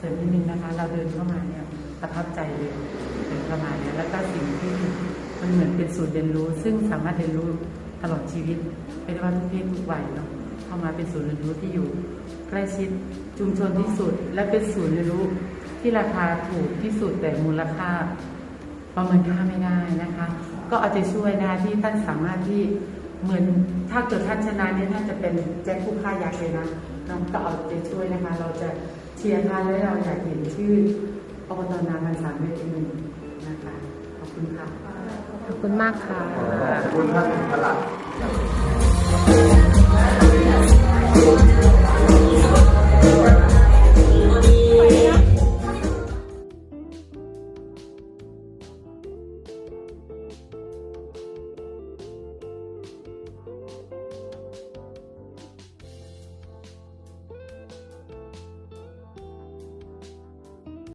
เสริมนิดนึงนะคะ เราเดินเข้ามาเนี่ยประทับใจเลยเดินเข้ามาเนี่ยแล้วก็สิ่งที่มันเหมือนเป็นศูนย์เรียนรู้ ซึ่งสามารถเรียนรู้ตลอดชีวิตไม่ได้ว่าทุกเพศทุกวัยเนาะเข้ามาเป็นศูนย์เรียนรู้ที่อยู่ใกล้ชิดชุมชนที่สุด และเป็นศูนย์เรียนรู้ที่ราคาถูกที่สุดแต่มูลค่าประเมินค่าไม่ได้นะคะ ก็เอาใจช่วยนะที่ท่านสามารถที่เหมือนถ้าเกิดท่านชนะเนี่ยท่านจะเป็นแจ็คผู้ฆ่ายักษ์เลยนะ น้องก็เอาใจช่วยนะคะ เราจะเชียร์ท่านและเราอยากเห็นชื่ออบตนาพันสามเมตรหนึ่งนะคะ ขอบคุณค่ะ ขอบคุณมากค่ะ ขอบคุณท่านพลัด